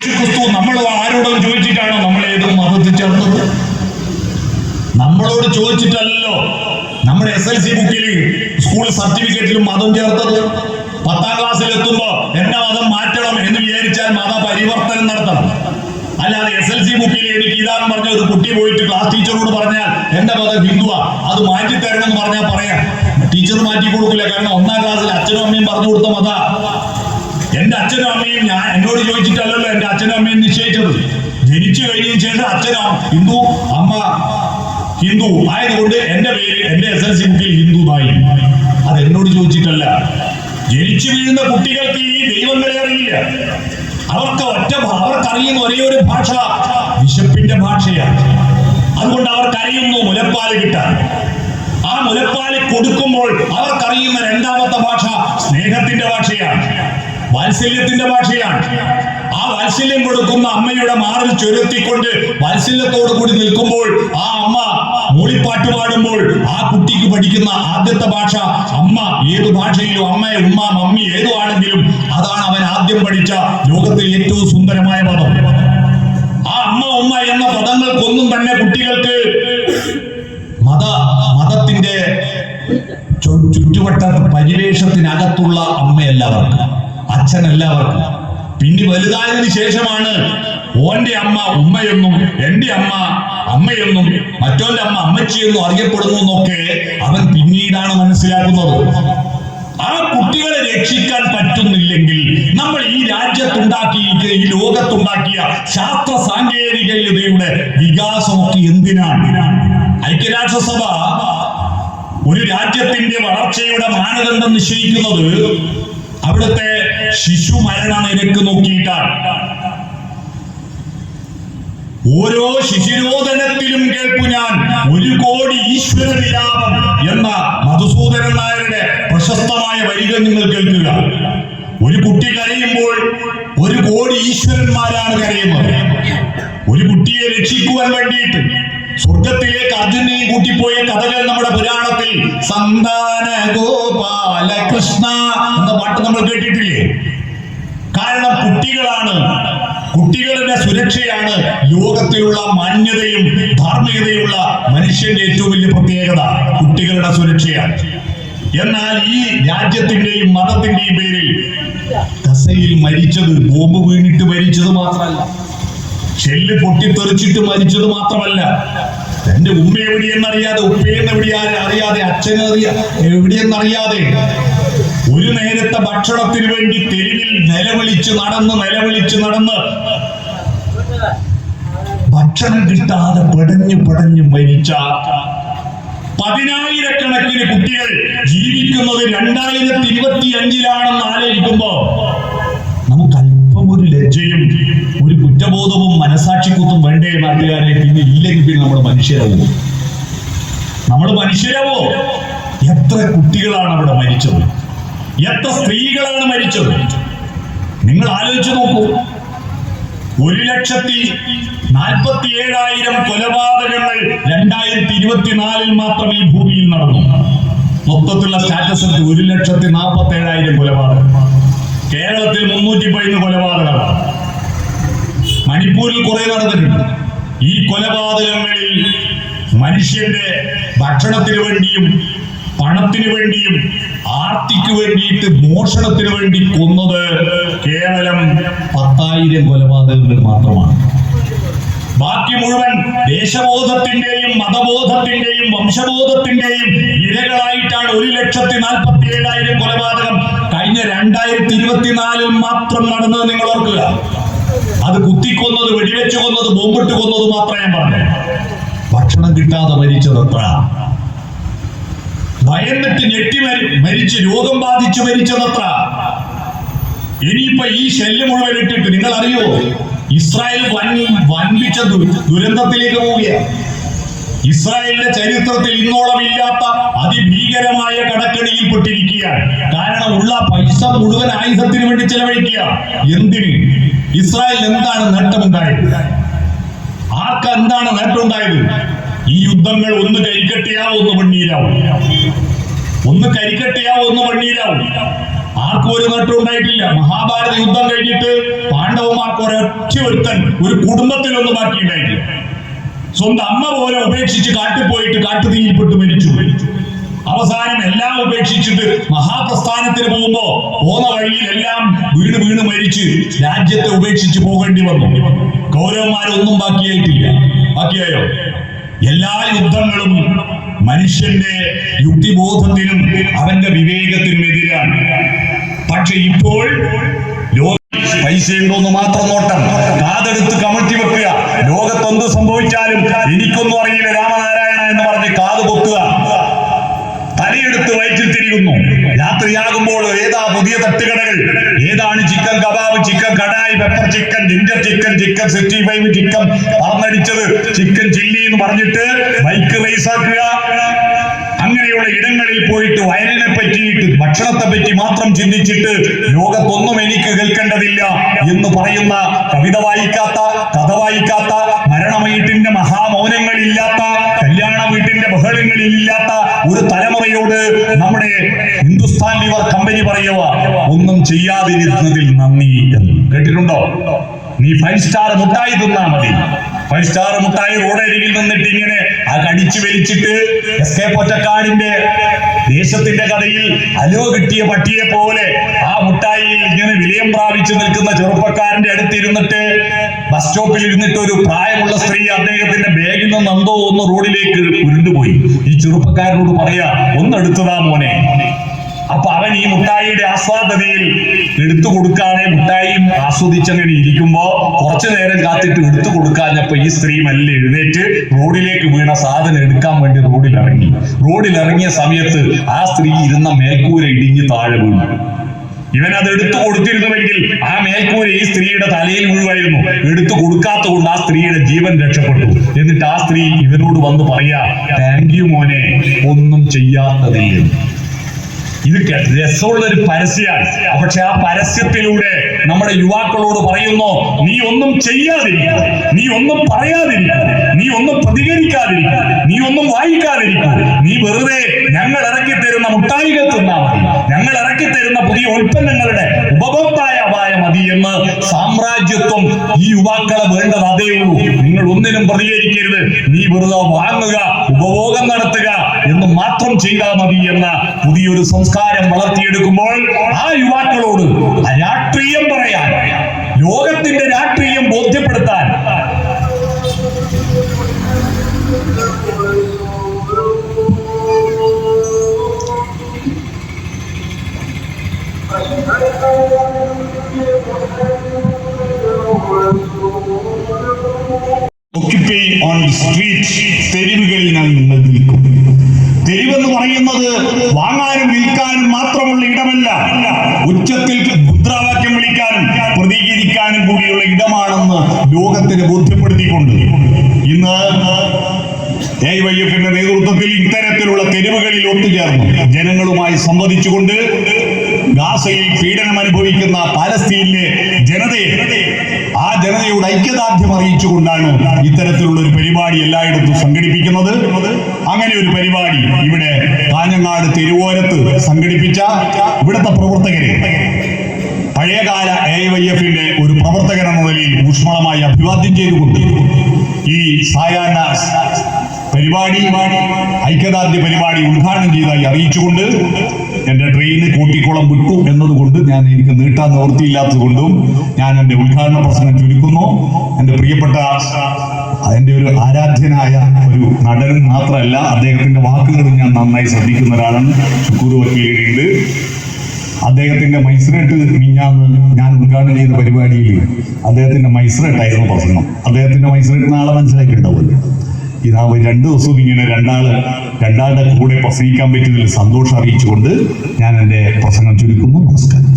ക്രിസ്തു നമ്മൾ ആരോടും ചോദിച്ചിട്ടാണോ നമ്മൾ ഏത് മതത്തിൽ ചേർന്നത്? നമ്മളോട് ചോദിച്ചിട്ടല്ലോ നമ്മുടെ എസ് എൽ സി ബുക്കിൽ സ്കൂൾ സർട്ടിഫിക്കറ്റിലും മതം ചേർത്തത്. പത്താം ക്ലാസ്സിൽ എത്തുമ്പോ എന്റെ മതം മാറ്റണം എന്ന് വിചാരിച്ചാൽ മത പരിവർത്തനം നടത്തണം. അല്ലാതെ എസ് എൽ സി ബുക്കിൽ എനിക്ക് ഇതാന്ന് പറഞ്ഞ ഒരു കുട്ടി പോയിട്ട് ക്ലാസ് ടീച്ചറോട് പറഞ്ഞാൽ എന്റെ മതം ഹിന്ദുവാ അത് മാറ്റി എന്ന് പറഞ്ഞാൽ പറയാം. ടീച്ചർ മാറ്റി കൊടുക്കില്ല കാരണം ഒന്നാം ക്ലാസ്സിൽ അച്ഛനും അമ്മയും പറഞ്ഞു കൊടുത്ത മത. എന്റെ അച്ഛനും അമ്മയും ഞാൻ എന്നോട് ചോദിച്ചിട്ടല്ലല്ലോ എന്റെ അച്ഛനും അമ്മയും നിശ്ചയിച്ചത്. ജനിച്ചു കഴിഞ്ഞതിന് ശേഷം അച്ഛനും ഹിന്ദു അമ്മ ഹിന്ദു ആയതുകൊണ്ട് എന്റെ പേര് എന്റെ എസ് എൽ സി ബുക്കിൽ ഹിന്ദു നായി അത് എന്നോട് ചോദിച്ചിട്ടല്ല. ജനിച്ചു വീഴുന്ന കുട്ടികൾക്ക് ഈ ദൈവങ്ങളെ അറിയില്ല. അവർക്ക് ഒറ്റ അവർക്കറിയുന്ന ഒരേ ഒരു ഭാഷ വിശപ്പിന്റെ ഭാഷയാണ്. അതുകൊണ്ട് അവർക്കറിയുന്നു മുലപ്പാൽ കിട്ടാൻ. ആ മുലപ്പാൽ കൊടുക്കുമ്പോൾ അവർക്കറിയുന്ന രണ്ടാമത്തെ ഭാഷ സ്നേഹത്തിന്റെ ഭാഷയാണ്. വാത്സല്യത്തിന്റെ ഭാഷയാണ്. ആ വാത്സല്യം കൊടുക്കുന്ന അമ്മയുടെ മാറിൽ ചുരുത്തിക്കൊണ്ട് വാത്സല്യത്തോടു കൂടി നിൽക്കുമ്പോൾ ആ അമ്മ മൂളിപ്പാട്ട് പാടുമ്പോൾ ആ കുട്ടിക്ക് പഠിക്കുന്ന ആദ്യത്തെ ഭാഷ അമ്മ. ഏത് ഭാഷയിലും അമ്മ ഉമ്മ മമ്മി ഏതു ആണെങ്കിലും അതാണ് അവൻ ആദ്യം പഠിച്ച ലോകത്തിൽ ഏറ്റവും സുന്ദരമായ പദം. ആ അമ്മ ഉമ്മ എന്ന പദങ്ങൾക്കൊന്നും തന്നെ കുട്ടികൾക്ക് മത മതത്തിന്റെ ചുറ്റുവട്ട പരിവേഷത്തിനകത്തുള്ള അമ്മയല്ലവർക്ക് അച്ഛനല്ലവർക്ക്. പിന്നെ വലുതായതിനു ശേഷമാണ് ഓന്റെ അമ്മ ഉമ്മയെന്നും എന്റെ അമ്മ അമ്മയെന്നും മറ്റോന്റെ അമ്മ അമ്മച്ചിയെന്നും അറിയപ്പെടുന്നു എന്നൊക്കെ അവൻ പിന്നീടാണ് മനസ്സിലാക്കുന്നത്. ആ കുട്ടികളെ രക്ഷിക്കാൻ പറ്റുന്നില്ലെങ്കിൽ നമ്മൾ ഈ രാജ്യത്തുണ്ടാക്കിയ ഈ ലോകത്തുണ്ടാക്കിയ ശാസ്ത്ര സാങ്കേതികതയുടെ വികാസമൊക്കെ എന്തിനാണ്? ഐക്യരാഷ്ട്രസഭ ഒരു രാജ്യത്തിന്റെ വളർച്ചയുടെ മാനദണ്ഡം നിശ്ചയിക്കുന്നത് അവിടുത്തെ ശിശു മരണ നിരക്ക് നോക്കിയിട്ടാണ് ഓരോ ശിശുരോധനത്തിലും കേൾപ്പു ഞാൻ. ഒരു കോടി ഈശ്വര വിലാപം എന്ന മധുസൂദനൻ നായരുടെ പ്രശസ്തമായ വരികൾ നിങ്ങൾ കേൾക്കുക. ഒരു കുട്ടി കരയുമ്പോൾ ഒരു കോടി ഈശ്വരന്മാരാണ് കരയുന്നത്. ഒരു കുട്ടിയെ രക്ഷിക്കുവാൻ വേണ്ടിയിട്ട് സ്വർഗത്തിലേക്ക് അർജുനെയും കൂട്ടിപ്പോയ കഥകൾ നമ്മുടെ പുരാണത്തിൽ. സന്താന ഗോപാല കൃഷ്ണ എന്ന പാട്ട് നമ്മൾ കേട്ടിട്ടില്ലേ? കാരണം കുട്ടികളാണ്. കുട്ടികളുടെ സുരക്ഷയാണ് ലോകത്തിലുള്ള മാന്യതയും ധാർമ്മികതയുള്ള മനുഷ്യന്റെ ഏറ്റവും വലിയ പ്രത്യേകത. കുട്ടികളുടെ സുരക്ഷയാണ്. എന്നാൽ ഈ രാജ്യത്തിന്റെയും മതത്തിന്റെയും പേരിൽ കസയിൽ മരിച്ചത് ബോംബ് വീണിട്ട് മരിച്ചത് മാത്രമല്ല. ഷെല്ല് പൊട്ടിത്തെറിച്ചിട്ട് മരിച്ചത് മാത്രമല്ല. എന്റെ ഉമ്മ എവിടെയെന്നറിയാതെ ഉപ്പയെന്ന് എവിടെയാ അറിയാതെ അച്ഛനറിയ എവിടെയെന്നറിയാതെ. ഒരു നേരത്തെ ഭക്ഷണത്തിന് വേണ്ടി തെരുവിൽ നിലവിളിച്ച് നടന്ന് നിലവിളിച്ച് നടന്ന് ഭക്ഷണം കിട്ടാതെ പെടഞ്ഞു പെടഞ്ഞു മരിച്ച പതിനായിരക്കണക്കിന് കുട്ടികൾ ജീവിക്കുന്നത് രണ്ടായിരത്തി ഇരുപത്തി അഞ്ചിലാണെന്ന് ആലോചിക്കുമ്പോ നമുക്ക് അല്പം ഒരു ലജ്ജയും വേണ്ടേ നാട്ടുകാരെ പിന്നെ ഇല്ലെങ്കിൽ പിന്നെ നമ്മൾ മനുഷ്യരാവും. നമ്മൾ മനുഷ്യരാവോ. എത്ര കുട്ടികളാണ് അവിടെ മരിച്ചത്? എത്ര സ്ത്രീകളാണ് മരിച്ചത്? നിങ്ങൾ ആലോചിച്ചു നോക്കൂ. ഒരു ലക്ഷത്തി നാൽപ്പത്തി ഏഴായിരം കൊലപാതകങ്ങൾ രണ്ടായിരത്തി ഇരുപത്തിനാലിൽ മാത്രം ഈ ഭൂമിയിൽ നടന്നു. മൊത്തത്തിലുള്ള സ്റ്റാറ്റസ് ഒരു ലക്ഷത്തി നാൽപ്പത്തി ഏഴായിരം കൊലപാതകം കേരളത്തിൽ മുന്നൂറ്റി പതിനൊന്ന് കൊലപാതകമാണ് മണിപ്പൂരിൽ കുറെ നടന്നിട്ടുണ്ട്. ഈ കൊലപാതകങ്ങളിൽ മനുഷ്യന്റെ ഭക്ഷണത്തിന് വേണ്ടിയും പണത്തിന് വേണ്ടിയും ആർത്തിക്ക് വേണ്ടിയിട്ട് മോഷണത്തിന് വേണ്ടി കൊന്നത് കേവലം പത്തായിരം കൊലപാതകങ്ങൾ മാത്രമാണ്. ബാക്കി മുഴുവൻ ദേശബോധത്തിന്റെയും മതബോധത്തിന്റെയും വംശബോധത്തിന്റെയും ഇരകളായിട്ടാണ് ഒരു ലക്ഷത്തി നാൽപ്പത്തി ഏഴായിരം കൊലപാതകം കഴിഞ്ഞ രണ്ടായിരത്തി ഇരുപത്തിനാലിൽ മാത്രം നടന്നത് നിങ്ങൾ ഓർക്കുക. അത് കുത്തിക്കൊന്നത് വെടിവെച്ച് കൊന്നത് ബോംബിട്ട് കൊന്നത് മാത്രമേ ഞാൻ പറഞ്ഞു. ഭക്ഷണം കിട്ടാതെ മരിച്ചത് എത്ര ഭയന്നിട്ട് ഞെട്ടി മരി മരിച്ച് രോഗം ബാധിച്ച് മരിച്ചത് എത്ര ഇനിയിപ്പോ ഈ ശല്യം മുഴുവൻ ഇട്ടിട്ട് നിങ്ങൾ അറിയോ ഇസ്രായേൽ വൻ വൻപിച്ച ദുരന്തത്തിലേക്ക് പോവുകയാണ്. ഇസ്രായേലിന്റെ ചരിത്രത്തിൽ ഇന്നോളം ഇല്ലാത്ത അതിഭീകരമായ കടക്കണിയിൽ പെട്ടിരിക്കുകയാണ്. കാരണം ഉള്ള പൈസ മുഴുവൻ ആയുധത്തിന് വേണ്ടി ചെലവഴിക്കുക. എന്തിന്? ഇസ്രായേൽ എന്താണ് നേട്ടമുണ്ടായത്? ആർക്ക് എന്താണ് നേട്ടമുണ്ടായത്? ഈ യുദ്ധങ്ങൾ ഒന്ന് കരിക്കട്ടിയാവും ഒന്ന് മണ്ണീരാവും ഒന്ന് കരിക്കട്ടിയാവും ഒന്ന് മണ്ണീരാവും ആർക്കും ഒരു നേട്ടം ഉണ്ടായിട്ടില്ല. മഹാഭാരത യുദ്ധം കഴിഞ്ഞിട്ട് പാണ്ഡവന്മാർക്ക് ഒരൊറ്റ ഒരുത്തൻ ഒരു ഒന്ന് ഉണ്ടായിട്ടില്ല സ്വന്തം അമ്മ പോലെ ഉപേക്ഷിച്ച് കാട്ടിപ്പോയിട്ട് കാട്ടുതീയിൽപ്പെട്ട് മരിച്ചു. അവസാനം എല്ലാം ഉപേക്ഷിച്ചിട്ട് മഹാപ്രസ്ഥാനത്തിന് പോകുമ്പോ പോന്ന വഴിയിൽ എല്ലാം വീണ് വീണ് മരിച്ച് രാജ്യത്തെ ഉപേക്ഷിച്ച് പോകേണ്ടി വന്നു. കൗരവന്മാരൊന്നും ബാക്കിയായിട്ടില്ല. ബാക്കിയായോ? എല്ലാ യുദ്ധങ്ങളും മനുഷ്യന്റെ യുക്തിബോധത്തിനും അവന്റെ വിവേകത്തിനും എതിരാണ് പക്ഷെ ഇപ്പോൾ പൈസ ഉണ്ടോന്ന് മാത്രം നോട്ടം. കാതെടുത്ത് കമഴ്ത്തി വെക്കുക. ലോകത്ത് എന്ത് സംഭവിച്ചാലും എനിക്കൊന്നും അറിയില്ല രാമനാരായണ എന്ന് പറഞ്ഞ് കാത് പൊത്തുക. തലയെടുത്ത് വയറ്റിൽ തിരിയുന്നു. രാത്രിയാകുമ്പോൾ ഏതാ പുതിയ തട്ടുകടകൾ? ഏതാണ് chicken kebab chicken kadai pepper chicken ginger chicken chicken sixty five chicken പറന്നടിച്ചത് chicken chilli എന്ന് പറഞ്ഞിട്ട് ബൈക്ക് റേസാക്കുക അങ്ങനെയുള്ള ഇടങ്ങളിൽ പോയിട്ട് വയലിനെ പറ്റിയിട്ട് ഭക്ഷണത്തെ പറ്റി മാത്രം ചിന്തിച്ചിട്ട് ലോകത്തൊന്നും എനിക്ക് കേൾക്കേണ്ടതില്ല എന്ന് പറയുന്ന കവിത വായിക്കാത്ത കഥ വായിക്കാത്ത മരണ വീട്ടിന്റെ മഹാമൗനങ്ങളില്ലാത്ത കല്യാണ വീട്ടിന്റെ ബഹളങ്ങളില്ലാത്ത ഒരു തലമുറയോട് നമ്മുടെ ഹിന്ദുസ്ഥാൻ ലിവർ കമ്പനി പറയുക ഒന്നും ചെയ്യാതിരുന്നതിൽ നന്ദി എന്ന്. കേട്ടിട്ടുണ്ടോ? നീ ഫൈവ് സ്റ്റാർ മുട്ടായി തിന്നാ മതി. ഫൈവ് സ്റ്റാർ മുട്ടായി റോഡരികിൽ നിന്നിട്ട് ഇങ്ങനെ ആ കടിച്ചു വലിച്ചിട്ട് എസ് കെ പൊറ്റക്കാടിന്റെ ദേശത്തിന്റെ കഥയിൽ അലോ കിട്ടിയ പട്ടിയെ പോലെ ആ മുട്ടായിയിൽ ഇങ്ങനെ വിലയം പ്രാപിച്ചു നിൽക്കുന്ന ചെറുപ്പക്കാരന്റെ അടുത്തിരുന്നിട്ട് ബസ് സ്റ്റോപ്പിൽ ഇരുന്നിട്ട് ഒരു പ്രായമുള്ള സ്ത്രീ അദ്ദേഹത്തിന്റെ ബാഗിൽ നിന്ന് എന്തോ ഒന്ന് റോഡിലേക്ക് ഉരുണ്ടുപോയി. ഈ ചെറുപ്പക്കാരനോട് പറയാ ഒന്നെടുത്തതാ മോനെ. അപ്പൊ അവൻ ഈ മുട്ടായിയുടെ ആസ്വാദനയിൽ എടുത്തു കൊടുക്കാതെ മുട്ടായിയും ആസ്വദിച്ചങ്ങനെ ഇരിക്കുമ്പോ കുറച്ചു നേരം കാത്തിട്ട് എടുത്തു കൊടുക്കാഞ്ഞപ്പോ ഈ സ്ത്രീ മെല്ലെ എഴുന്നേറ്റ് റോഡിലേക്ക് വീണ സാധനം എടുക്കാൻ വേണ്ടി റോഡിൽ ഇറങ്ങി റോഡിൽ ഇറങ്ങിയ സമയത്ത് ആ സ്ത്രീ ഇരുന്ന മേൽക്കൂര ഇടിഞ്ഞ് താഴെ വീണു. ഇവൻ അത് എടുത്തു കൊടുത്തിരുന്നുവെങ്കിൽ ആ മേൽക്കൂര ഈ സ്ത്രീയുടെ തലയിൽ വീഴുമായിരുന്നു. എടുത്തു കൊടുക്കാത്ത കൊണ്ട് ആ സ്ത്രീയുടെ ജീവൻ രക്ഷപ്പെട്ടു. എന്നിട്ട് ആ സ്ത്രീ ഇവനോട് വന്ന് പറയാ താങ്ക് യു മോനെ ഒന്നും ചെയ്യാത്തതില്ല. ഇത് രസമുള്ള ഒരു പരസ്യമാണ് പക്ഷെ ആ പരസ്യത്തിലൂടെ നമ്മുടെ യുവാക്കളോട് പറയുന്നു നീ ഒന്നും ചെയ്യാതിരിക്കും നീ ഒന്നും പറയാതിരിക്കും നീ ഒന്നും പ്രതികരിക്കാതിരിക്കും നീ ഒന്നും വായിക്കാതിരിക്കും നീ വെറുതെ ഞങ്ങൾ ഇറക്കി തരുന്ന മുട്ടായികൾ തിന്നാ മതി. ഞങ്ങൾ ഇറക്കി തരുന്ന പുതിയ ഉൽപ്പന്നങ്ങളുടെ ഉപഭോക്താവായ മതി എന്ന് സാമ്രാജ്യത്വം ഈ യുവാക്കളെ വേണ്ടത് അതേ ഉള്ളൂ. നിങ്ങൾ ഒന്നിനും പ്രതികരിക്കരുത്. നീ വെറുതെ വാങ്ങുക ഉപഭോഗം നടത്തുക എന്ന് മാത്രം ചെയ്താൽ മതി എന്ന പുതിയൊരു സംസ്കാരം വളർത്തിയെടുക്കുമ്പോൾ ആ യുവാക്കളോട് രാഷ്ട്രീയം പറയാൻ ലോകത്തിന്റെ രാഷ്ട്രീയം ബോധ്യപ്പെടുത്താൻ. Occupy on the street നിൽക്കും പറയുന്നത് വാങ്ങാനും വിൽക്കാനും മാത്രമുള്ള ഇടമല്ല. ഉച്ചത്തിൽ മുദ്രാവാക്യം വിളിക്കാനും പ്രതികരിക്കാനും കൂടിയുള്ള ഇടമാണെന്ന് ലോകത്തിന് ബോധ്യപ്പെടുത്തിക്കൊണ്ട് ഇന്ന് എ വൈ എഫിന്റെ നേതൃത്വത്തിൽ ഇത്തരത്തിലുള്ള തെരുവുകളിൽ ഒത്തുചേർന്നു. ജനങ്ങളുമായി സംവദിച്ചുകൊണ്ട് ഗാസയിൽ പീഡനം അനുഭവിക്കുന്ന പാലസ്തീനിലെ ജനതയെ ആ ജനതയുടെ ഐക്യദാർഢ്യം അറിയിച്ചുകൊണ്ടാണ് ഇത്തരത്തിലുള്ള ഒരു പരിപാടി എല്ലായിടത്തും സംഘടിപ്പിക്കുന്നത്. അങ്ങനെ ഒരു പരിപാടി കാഞ്ഞങ്ങാട് തിരുവോരത്ത് സംഘടിപ്പിച്ച ഇവിടുത്തെ പ്രവർത്തകരെ. പഴയകാല എ വൈ എഫിന്റെ ഒരു പ്രവർത്തകൻ എന്ന നിലയിൽ ഊഷ്മളമായി അഭിവാദ്യം ചെയ്തുകൊണ്ട് ഈ സായാഹ്ന പരിപാടി ഐക്യദാർഢ്യ പരിപാടി ഉദ്ഘാടനം ചെയ്തതായി അറിയിച്ചുകൊണ്ട് എന്റെ ട്രെയിന് കൂട്ടിക്കുളം വിട്ടു എന്നതുകൊണ്ട് ഞാൻ എനിക്ക് നീട്ടാൻ നിവൃത്തിയില്ലാത്തത് കൊണ്ടും ഞാൻ എന്റെ ഉദ്ഘാടന പ്രസംഗം ചുരുക്കുന്നു. എന്റെ പ്രിയപ്പെട്ട അതിന്റെ ഒരു ആരാധ്യനായ ഒരു നടനും മാത്രമല്ല അദ്ദേഹത്തിന്റെ വാക്കുകളും ഞാൻ നന്നായി ശ്രദ്ധിക്കുന്ന ഒരാളാണ്. ഷുക്കൂർ വക്കീലുണ്ട് അദ്ദേഹത്തിന്റെ മൈസ്രേട്ട് മിഞ്ഞാന്ന് ഞാൻ ഉദ്ഘാടനം ചെയ്ത പരിപാടിയിൽ അദ്ദേഹത്തിന്റെ മൈസ്രേട്ടായിരുന്നു പ്രസംഗം. അദ്ദേഹത്തിന്റെ മൈസ്രേട്ട് നാളെ മനസ്സിലാക്കിയിട്ടുണ്ടാവുമല്ലോ. ഇതാ രണ്ട് ദിവസവും ഇങ്ങനെ രണ്ടാൾ രണ്ടാളുടെ കൂടെ പ്രസംഗിക്കാൻ പറ്റിയതിൽ സന്തോഷം അറിയിച്ചുകൊണ്ട് ഞാൻ എന്റെ പ്രസംഗം ചുരുക്കുന്നു. നമസ്കാരം.